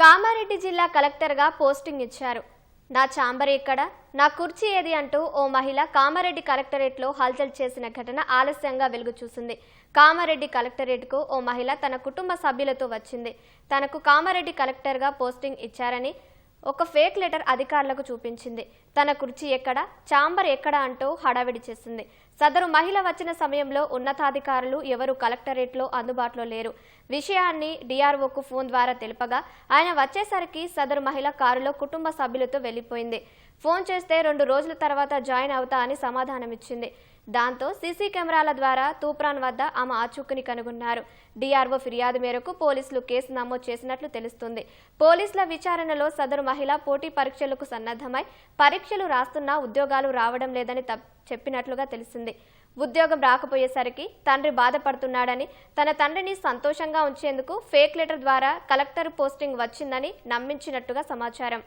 కామారెడ్డి జిల్లా కలెక్టర్గా పోస్టింగ్ ఇచ్చారు. నా చాంబర్ ఎక్కడ? నా కుర్చీ ఏది అంటూ ఓ మహిళ కామారెడ్డి కలెక్టరేట్లో హల్చల్ చేసిన ఘటన ఆలస్యంగా వెలుగు చూసింది. కామారెడ్డి కలెక్టరేట్కు ఓ మహిళ తన కుటుంబ సభ్యులతో వచ్చింది. తనకు కామారెడ్డి కలెక్టర్గా పోస్టింగ్ ఇచ్చారని ఒక ఫేక్ లెటర్ అధికారులకు చూపించింది. తన కుర్చీ ఎక్కడ చాంబర్ ఎక్కడ అంటూ హడావిడి చేసింది. సదరు మహిళ వచ్చిన సమయంలో ఉన్నతాధికారులు ఎవరు కలెక్టరేట్లో అందుబాటులో లేరు. విషయాన్ని డిఆర్ఓకు ఫోన్ ద్వారా తెలుపగా ఆయన వచ్చేసరికి సదరు మహిళ కారులో కుటుంబ సభ్యులతో వెళ్ళిపోయింది ఫోన్ చేస్తే రెండు రోజుల తర్వాత జాయిన్ అవుతా అని సమాధానమిచ్చింది. దాంతో సీసీ కెమెరాల ద్వారా తూప్రాన్ వద్ద ఆమె ఆచూకుని కనుగొన్నారు. డిఆర్ఓ ఫిర్యాదు మేరకు పోలీసులు కేసు నమోదు చేసినట్లు తెలుస్తుంది. పోలీసుల విచారణలో సదరు మహిళ పోటీ పరీక్షలకు సన్నద్ధమై పరీక్షలు రాస్తున్నా ఉద్యోగాలు రావడం లేదని చెప్పినట్లుగా తెలిసింది. ఉద్యోగం రాకపోయేసరికి తండ్రి బాధపడుతున్నాడని తన తండ్రిని సంతోషంగా ఉంచేందుకు ఫేక్ లెటర్ ద్వారా కలెక్టర్ పోస్టింగ్ వచ్చిందని నమ్మించినట్టుగా సమాచారం.